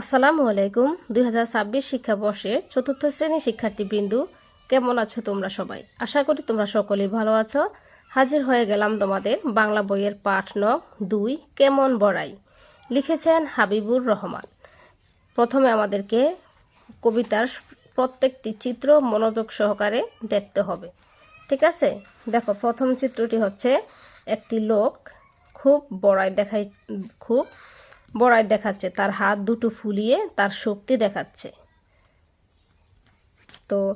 আসসালামু আলাইকুম, দুই হাজার ছাব্বিশ শিক্ষাবর্ষের চতুর্থ শ্রেণির শিক্ষার্থীবৃন্দু, কেমন আছো তোমরা সবাই? আশা করি তোমরা সকলেই ভালো আছো। হাজির হয়ে গেলাম তোমাদের বাংলা বইয়ের পাঠ ন দুই, কেমন বড়াই? লিখেছেন হাবিবুর রহমান। প্রথমে আমাদেরকে কবিতার প্রত্যেকটি চিত্র মনোযোগ সহকারে দেখতে হবে। ঠিক আছে? দেখো, প্রথম চিত্রটি হচ্ছে একটি লোক খুব বড়াই দেখাই খুব বড়াই দেখাচ্ছে, তার হাত দুটো ফুলিয়ে তার শক্তি দেখাচ্ছে। তো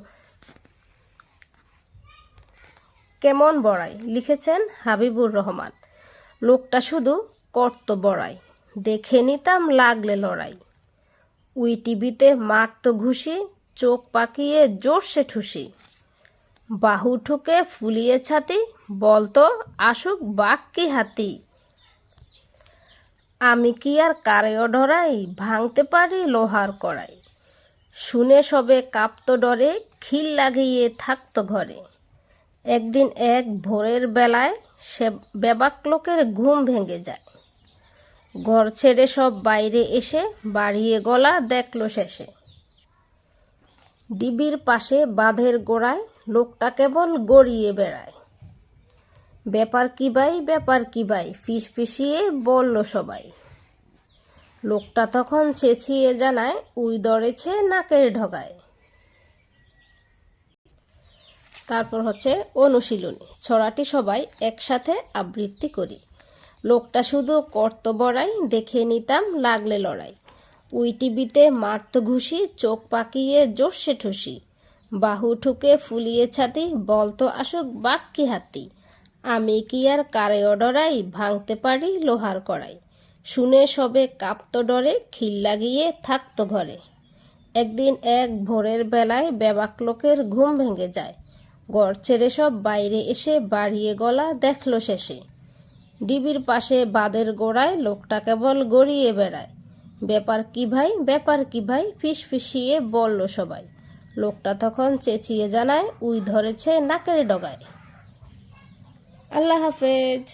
কেমন বড়াই? লিখেছেন হাবিবুর রহমান। লোকটা শুধু করত বড়াই। দেখে নিতাম লাগলে লড়াই। উই টিভিতে মারত ঘুষি, চোখ পাকিয়ে জোরসে ঠুসি। বাহু ঠুকে ফুলিয়ে ছাতি বলতো আসুক বাক কি হাতি। আমি কি আর কারেও ডরাই ভাঙতে পারি লোহার কড়াই? শুনে সবে কাঁপতো ডরে, খিল লাগিয়ে থাকতো ঘরে। একদিন এক ভোরের বেলায় সে বেবাক লোকের ঘুম ভেঙে যায়। ঘর ছেড়ে সব বাইরে এসে বাড়িয়ে গলা দেখল শেষে। ডিবির পাশে বাঁধের গোড়ায় লোকটা কেবল গড়িয়ে বেড়ায়। ব্যাপার কি ভাই? ব্যাপার কি ভাই? ফিস ফিসিয়ে বলল সবাই। লোকটা তখন চেঁচিয়ে জানায়, উই দড়েছে নাকের ঢগায় তারপর হচ্ছে অনুশীলনী। ছড়াটি সবাই একসাথে আবৃত্তি করি। লোকটা শুধু কর্ত বড়াই, দেখে নিতাম লাগলে লড়াই। উই টিভিতে মারত ঘুষি, চোখ পাকিয়ে জোরসে ঠুসি। বাহু ঠুকে ফুলিয়ে ছাতি বলতো আসুক বাক্কি হাতি। আমি কি আর কারে ডরাই ভাঙতে পারি লোহার কড়াই? শুনে সবে কাঁপতো ডরে, খিল লাগিয়ে থাকতো ঘরে। একদিন এক ভোরের বেলায় বেবাক লোকের ঘুম ভেঙে যায়। গড় ছেড়ে সব বাইরে এসে বাড়িয়ে গলা দেখল শেষে। ডিবির পাশে বাদের গোড়ায় লোকটা কেবল গড়িয়ে বেড়ায়। ব্যাপার কি ভাই, ব্যাপার কি ভাই ফিস ফিসিয়ে বলল সবাই। লোকটা তখন চেঁচিয়ে জানায়, উই ধরেছে নাকের ডগায়। আল্লাহ হাফেজ।